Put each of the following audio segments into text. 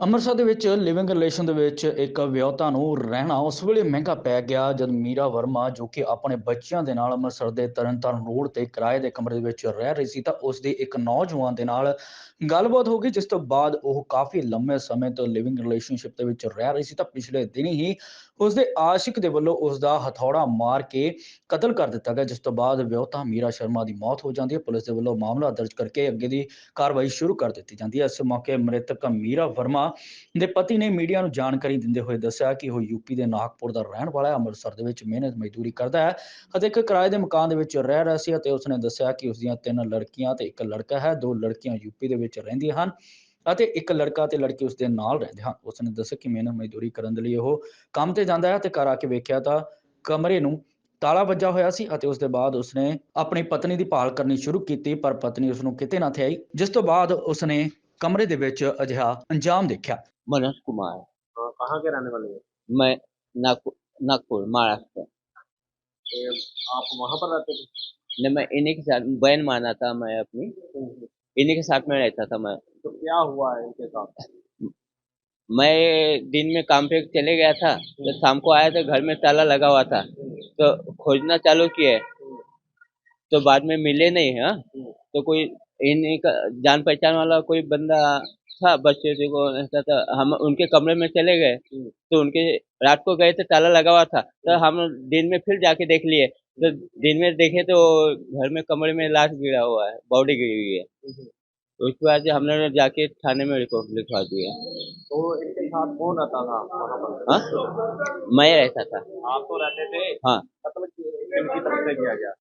ਅੰਮ੍ਰਿਤਸਰ ਦੇ ਵਿੱਚ living relation ਦੇ ਵਿੱਚ ਇੱਕ ਵਿਆਹੁਤਾ ਨੂੰ ਰਹਿਣਾ ਉਸ ਵੇਲੇ ਮਹਿੰਗਾ ਪੈ ਗਿਆ ਜਦ ਮੀਰਾ ਵਰਮਾ, ਜੋ ਕਿ ਆਪਣੇ ਬੱਚਿਆਂ ਦੇ ਨਾਲ ਅੰਮ੍ਰਿਤਸਰ ਦੇ ਤਰਨਤਾਰਨ ਰੋਡ ਤੇ ਕਿਰਾਏ ਦੇ ਕਮਰੇ ਦੇ ਵਿੱਚ ਰਹਿ ਰਹੀ ਸੀ, ਤਾਂ ਉਸ ਦੀ ਇੱਕ ਨੌਜਵਾਨ ਦੇ ਨਾਲ ਗੱਲਬਾਤ ਹੋ ਗਈ, ਜਿਸ ਤੋਂ ਬਾਅਦ ਉਹ ਕਾਫੀ ਲੰਮੇ ਸਮੇਂ ਤੋਂ ਲਿਵਿੰਗ ਰਿਲੇਸ਼ਨਸ਼ਿਪ ਦੇ ਵਿੱਚ ਰਹਿ ਰਹੀ ਸੀ, ਤਾਂ ਪਿਛਲੇ ਦਿਨੀ ਹੀ ਉਸ ਦੇ ਆਸ਼ਿਕ ਦੇ ਵੱਲੋਂ ਉਸ ਦਾ ਹਥੌੜਾ ਮਾਰ ਕੇ ਕਤਲ ਕਰ ਦਿੱਤਾ ਗਿਆ, ਜਿਸ ਤੋਂ ਬਾਅਦ ਵਿਆਹੁਤਾ ਮੀਰਾ ਸ਼ਰਮਾ ਦੀ ਮੌਤ ਹੋ ਜਾਂਦੀ ਹੈ, ਪੁਲਿਸ ਦੇ ਵੱਲੋਂ ਮਾਮਲਾ ਦਰਜ ਕਰਕੇ ਅੱਗੇ ਦੀ ਕਾਰਵਾਈ ਸ਼ੁਰੂ ਕਰ ਦਿੱਤੀ ਜਾਂਦੀ ਹੈ। ਇਸ ਮੌਕੇ ਮ੍ਰਿਤਕ ਮੀਰਾ ਵਰਮਾ ਦੇ ਪਤੀ ਨੇ ਮੀਡੀਆ ਨੂੰ ਜਾਣਕਾਰੀ ਦਿੰਦੇ ਹੋਏ ਦੱਸਿਆ ਕਿ ਉਹ ਯੂਪੀ ਦੇ ਨਾਗਪੁਰ ਦਾ ਰਹਿਣ ਵਾਲਾ ਹੈ, ਅੰਮ੍ਰਿਤਸਰ ਦੇ ਵਿੱਚ ਮਿਹਨਤ ਮਜ਼ਦੂਰੀ ਕਰਦਾ ਹੈ ਅਤੇ ਇੱਕ ਕਿਰਾਏ ਦੇ ਮਕਾਨ ਦੇ ਵਿੱਚ ਰਹਿ ਰਿਹਾ ਸੀ ਅਤੇ ਉਸਨੇ ਦੱਸਿਆ ਕਿ ਉਸ ਦੀਆਂ ਤਿੰਨ ਲੜਕੀਆਂ ਤੇ ਇੱਕ ਲੜਕਾ ਹੈ, ਦੋ ਲੜਕੀਆਂ ਯੂਪੀ ਦੇ ਵਿੱਚ ਰਹਿੰਦੀਆਂ ਹਨ ਅਤੇ ਇੱਕ ਲੜਕਾ ਤੇ ਲੜਕੀ ਉਸਦੇ ਨਾਲ ਰਹਿੰਦੇ ਹਨ। ਉਸਨੇ ਦੱਸਿਆ ਕਿ ਮਿਹਨਤ ਮਜ਼ਦੂਰੀ ਕਰਨ ਦੇ ਲਈ ਉਹ ਕੰਮ ਤੇ ਜਾਂਦਾ ਹੈ ਤੇ ਘਰ ਆ ਕੇ ਵੇਖਿਆ ਤਾਂ ਕਮਰੇ ਨੂੰ ਤਾਲਾ ਵੱਜਾ ਹੋਇਆ ਸੀ ਅਤੇ ਉਸ ਦੇ ਬਾਅਦ ਉਸਨੇ ਆਪਣੀ ਪਤਨੀ ਦੀ ਭਾਲ ਕਰਨੀ ਸ਼ੁਰੂ ਕੀਤੀ, ਪਰ ਪਤਨੀ ਉਸ ਨੂੰ ਕਿਤੇ ਨਾ ਥਿਆਈ, ਜਿਸ ਤੋਂ ਬਾਅਦ ਉਸਨੇ ਕਮਰੇ ਦੇ ਵਿੱਚ ਅਜਿਹਾ ਅੰਜਾਮ ਦੇਖਿਆ मनोज कुमार हाँ, कहाँ के रहने वाले हैं मैं नागपुर नागपुर महाराष्ट्र ये आप वहाँ पर रहते थे ने मैं इन्हीं के साथ बहन माना था मैं अपनी इन्हीं के साथ में रहता था मैं तो क्या हुआ है इनके साथ मैं दिन में काम पे चले गया था तो शाम को आया तो घर में ताला लगा हुआ था तो खोजना चालू किए तो बाद में मिले नहीं हाँ तो कोई इन्हीं का जान पहचान वाला कोई बंदा था बच्चे को ऐसा था हम उनके कमरे में चले गए। तो उनके रात को गए थे ताला लगा हुआ था। तो हम दिन में फिर जाके देख लिए। तो दिन में देखे तो घर में कमरे में लाश गिरा हुआ है बॉडी गिरी हुई है। तो उसके बाद हमने जाके थाने में रिपोर्ट लिखवा दी है। तो इनके साथ कौन रहता था? हाँ? मैं रहता था। आप तो रहते थे? हाँ। किनकी तरफ़ से किया गया।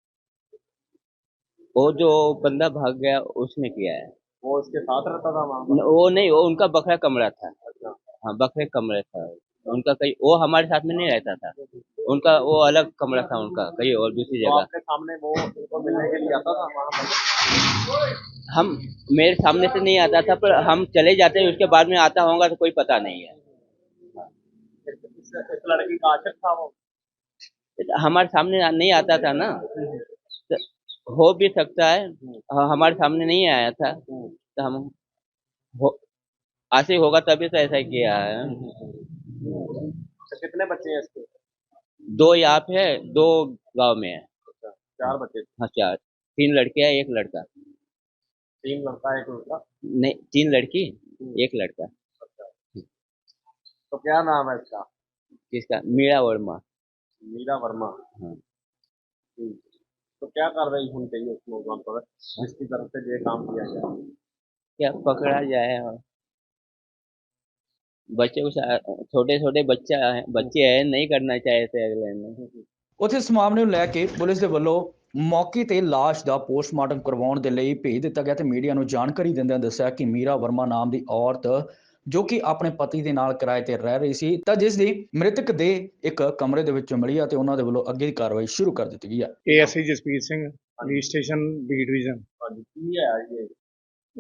वो जो बंदा भाग गया उसने किया है। वो इसके साथ रहता था वहाँ वो नहीं वो उनका बकरा कमरा था। अच्छा। हाँ बकरे कमरा था। उनका कहीं वो हमारे साथ में नहीं रहता था। उनका वो अलग कमरा था उनका कहीं और दूसरी तो जगह। आपके सामने वो इनको मिलने के लिए आता था वहाँ हम मेरे सामने से नहीं आता था पर हम चले जाते हैं उसके बाद में आता होगा तो कोई पता नहीं है। इस, इस लड़की का आशिक था वो? हमारे सामने नहीं आता था ना। तो हो भी सकता है। हमारे सामने नहीं आया था। तो हम हो ऐसे होगा तभी तो ऐसा किया है। तो कितने बच्चे हैं इसके? दो यहाँ पे है दो गाँव में है। अच्छा, चार बच्चे। हाँ चार। तीन लड़के हैं एक लड़का। तीन लड़का एक लड़का? नहीं तीन लड़की एक लड़का। अच्छा। तो क्या नाम है इसका? किसका? मीरा वर्मा। मीरा वर्मा। हाँ। हम्म। तो क्या कार्रवाई होनी चाहिए उस नौजवान पर जिसकी तरफ से ये काम किया गया क्या पकड़ा जाए और बच्चे को छोटे छोटे बच्चा है बच्चे हैं नहीं करना चाहिए थे अगले ने ਉੱਥੇ ਇਸ ਮਾਮਲੇ ਨੂੰ ਲੈ ਕੇ ਪੁਲਿਸ ਦੇ ਵੱਲੋਂ ਮੌਕੇ ਤੇ ਲਾਸ਼ ਦਾ ਪੋਸਟਮਾਰਟਮ ਕਰਵਾਉਣ ਦੇ ਲਈ ਭੇਜ ਦਿੱਤਾ ਗਿਆ ਤੇ ਮੀਡੀਆ ਨੂੰ ਜਾਣਕਾਰੀ ਦਿੰਦਿਆਂ ਦੱਸਿਆ ਕਿ ਮੀਰਾ ਵਰਮਾ ਨਾਮ ਦੀ ਔਰਤ ਜੋ ਕਿ ਆਪਣੇ ਪਤੀ ਦੇ ਨਾਲ ਕਿਰਾਏ ਤੇ ਰਹਿ ਰਹੀ ਸੀ ਤਾਂ ਜਿਸ ਦੀ ਮ੍ਰਿਤਕ ਦੇ ਇੱਕ ਕਮਰੇ ਦੇ ਵਿੱਚ ਮਿਲੀ ਆ ਤੇ ਉਹਨਾਂ ਦੇ ਵੱਲੋਂ ਅੱਗੇ ਦੀ ਕਾਰਵਾਈ ਸ਼ੁਰੂ ਕਰ ਦਿੱਤੀ ਗਈ ਆ। ASI Jaspir Singh police station B division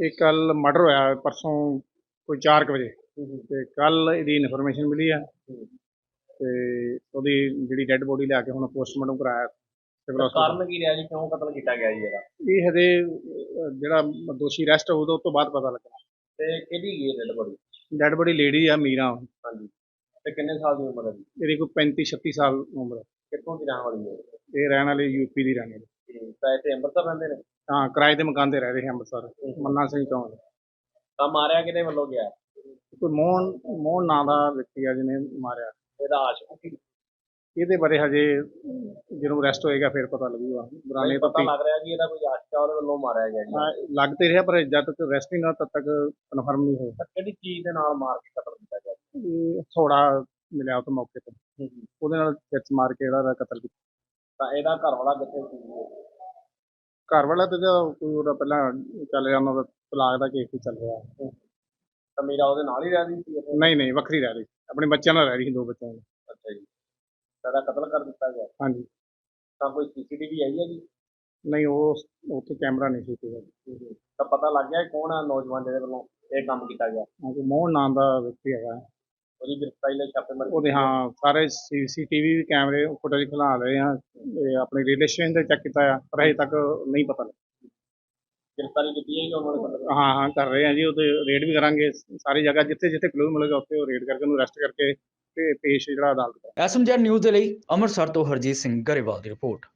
ਇਹ? ਕੱਲ ਮਰਡਰ ਹੋਇਆ ਪਰਸੋਂ ਕੋਈ 4 ਵਜੇ। ਤੇ ਕੱਲ ਇਹਦੀ ਇਨਫੋਰਮੇਸ਼ਨ ਮਿਲੀ ਆ। ਤੇ ਉਹਦੀ ਜਿਹੜੀ ਡੈੱਡ ਬੋਡੀ ਲੈ ਕੇ ਹੁਣ ਪੋਸਟਮਾਰਟਮ ਕਰਾਇਆ। ਕਾਰਨ ਕੀ ਰਿਹਾ ਜੀ? ਕਿਉਂ ਕਤਲ ਕੀਤਾ ਗਿਆ ਜੀ ਇਹਦਾ? ਇਹ ਹਜੇ ਜਿਹੜਾ ਦੋਸ਼ੀ ਰੈਸਟ ਹੋਊ ਤੋਂ ਬਾਅਦ ਪਤਾ ਲੱਗਣਾ। ਤੇ ਕਿਹਦੀ ਇਹ dead body dead body lady ਆ ਮੀਰਾ। ਹਾਂਜੀ। ਤੇ ਕਿੰਨੇ ਸਾਲ ਦੀ ਉਮਰ ਹੈ ਜੀ? ਇਹਦੀ ਕੋਈ 35 36 ਸਾਲ ਉਮਰ ਹੈ। ਕਿੱਥੋਂ ਦੀ ਰਹਿਣ ਵਾਲੀ ਹੈ? ਇਹ ਰਹਿਣ ਵਾਲੀ ਯੂਪੀ ਦੀ ਰਹਿਣ ਵਾਲੀ। ਤੇ ਤਾਂ ਇੱਥੇ ਅੰਮ੍ਰਿਤਸਰ ਰਹਿੰਦੇ ਨੇ? ਹਾਂ ਕਿਰਾਏ ਦੇ ਮਕਾਨ ਤੇ ਰਹਿ ਰਹੇ ਹੈ। ਅੰਮ੍ਰਿਤਸਰ ਮੰਨਾ ਸਿੰਘ ਚੌਂਕ। ਤਾਂ ਮਾਰਿਆ ਕਿਹਦੇ ਵੱਲੋਂ ਗਿਆ? ਕੋਈ ਮੋਹਨ ਮੋਹਨ ਨਾਂ ਦਾ ਵਿਅਕਤੀ ਆ ਜਿਹਨੇ ਮਾਰਿਆ। ਇਹਦਾ ਆਸ਼ਕ ਸੀ। ਇਹਦੇ ਬਾਰੇ ਹਜੇ ਜਦੋਂ ਅਰੈਸਟ ਹੋਏਗਾ ਫਿਰ ਪਤਾ ਲੱਗੂਗਾ। ਦੌਰਾਨੇ ਨਹੀਂ ਪਤਾ ਲੱਗ ਰਿਹਾ ਕਿ ਇਹਦਾ ਕੋਈ ਆਸ਼ਕ ਉਹਦੇ ਵੱਲੋਂ ਮਾਰਿਆ ਗਿਆ ਜੀ। ਹਾਂ, ਲੱਗ ਤੇ ਰਿਹਾ ਪਰ ਜਦ ਤੱਕ ਰੈਸਟਿੰਗ ਆ ਤਦ ਤੱਕ ਕਨਫਰਮ ਨਹੀਂ ਹੋਇਆ। ਤਾਂ ਕਿਹੜੀ ਚੀਜ਼ ਦੇ ਨਾਲ ਮਾਰ ਕੇ ਕਤਲ ਕੀਤਾ ਗਿਆ? ਥੋੜਾ ਮਿਲਿਆ ਉਸ ਮੌਕੇ ਤੇ। ਉਹਦੇ ਨਾਲ ਸਿਰ 'ਚ ਮਾਰ ਕੇ ਇਹਦਾ ਕਤਲ ਕੀਤਾ। ਤਾਂ ਇਹਦਾ ਘਰ ਵਾਲਾ ਕਿੱਥੇ ਸੀ? ਘਰ ਵਾਲਾ ਤੇ ਤਾਂ ਕੋਈ ਉਹਦਾ ਪਹਿਲਾਂ ਚੱਲ ਰਿਹਾ ਉਹਨਾਂ ਦਾ ਤਲਾਕ ਦਾ ਕੇਸ ਵੀ ਚੱਲ ਰਿਹਾ। ਤਾਂ ਮੇਰਾ ਉਹਦੇ ਨਾਲ ਹੀ ਰਹਿੰਦੀ ਸੀ? ਇੱਥੇ ਨਹੀਂ ਨਹੀਂ ਵੱਖਰੀ ਰਹਿ ਰਹੀ। ਸੀ। ਆਪਣੇ ਬੱਚਿਆਂ ਨਾਲ ਰਹਿ ਰਹੀ ਸੀ ਦੋ ਬੱਚਿਆਂ ਨਾਲ। ਇਹਦਾ ਕਤਲ ਕਰ ਦਿੱਤਾ ਗਿਆ। ਹਾਂਜੀ। ਤਾਂ ਕੋਈ ਸੀਸੀਟੀਵੀ ਆਈ ਹੈ ਜੀ ਨਹੀਂ ਉਹ ਉੱਥੇ ਕੈਮਰਾ ਨਹੀਂ ਸੀ ਤੇ ਤਾਂ ਪਤਾ ਲੱਗ ਗਿਆ ਕੌਣ ਆ ਨੌਜਵਾਨ ਜਿਹਦੇ ਵੱਲੋਂ ਇਹ ਕੰਮ ਕੀਤਾ ਗਿਆ? ਕੋਈ ਮੋਹਨ ਨਾਂ ਦਾ ਵਿਅਕਤੀ ਹੈਗਾ। ਉਹਦੀ ਗ੍ਰਿਫਤਾਰੀ ਲਈ ਛਾਪੇਮਾਰੀ ਉਹਦੇ ਹਾਂ ਸਾਰੇ ਸੀਸੀਟੀਵੀ ਕੈਮਰੇ ਫੁਟੇਜ ਖਿਲਾ ਰਹੇ ਆ। ਇਹ ਆਪਣੇ ਸਟੇਸ਼ਨ ਤੇ ਚੈੱਕ ਕੀਤਾ ਆ ਪਰ ਹਜੇ ਤੱਕ ਨਹੀਂ ਪਤਾ ਲੱਗਾ। ਗ੍ਰਿਫਤਾਰੀ ਕੀਤੀ ਹਾਂ ਹਾਂ ਕਰ ਰਹੇ ਆ ਜੀ ਉਹਦੇ ਰੇਡ ਵੀ ਕਰਾਂਗੇ ਸਾਰੀ ਜਗ੍ਹਾ ਜਿੱਥੇ ਜਿੱਥੇ ਕਲੂ ਮਿਲੇਗਾ ਉੱਥੇ ਉਹ ਰੇਡ ਕਰਕੇ ਉਹਨੂੰ ਅਰੈਸਟ ਕਰਕੇ ਤੇ ਪੇਸ਼ ਜਿਹੜਾ ਅਦਾਲਤ ਐਸਐਮਜੀ ਨਿਊਜ਼ ਦੇ ਲਈ ਅੰਮ੍ਰਿਤਸਰ ਤੋਂ ਹਰਜੀਤ ਸਿੰਘ ਗਰੇਵਾਲ ਦੀ ਰਿਪੋਰਟ।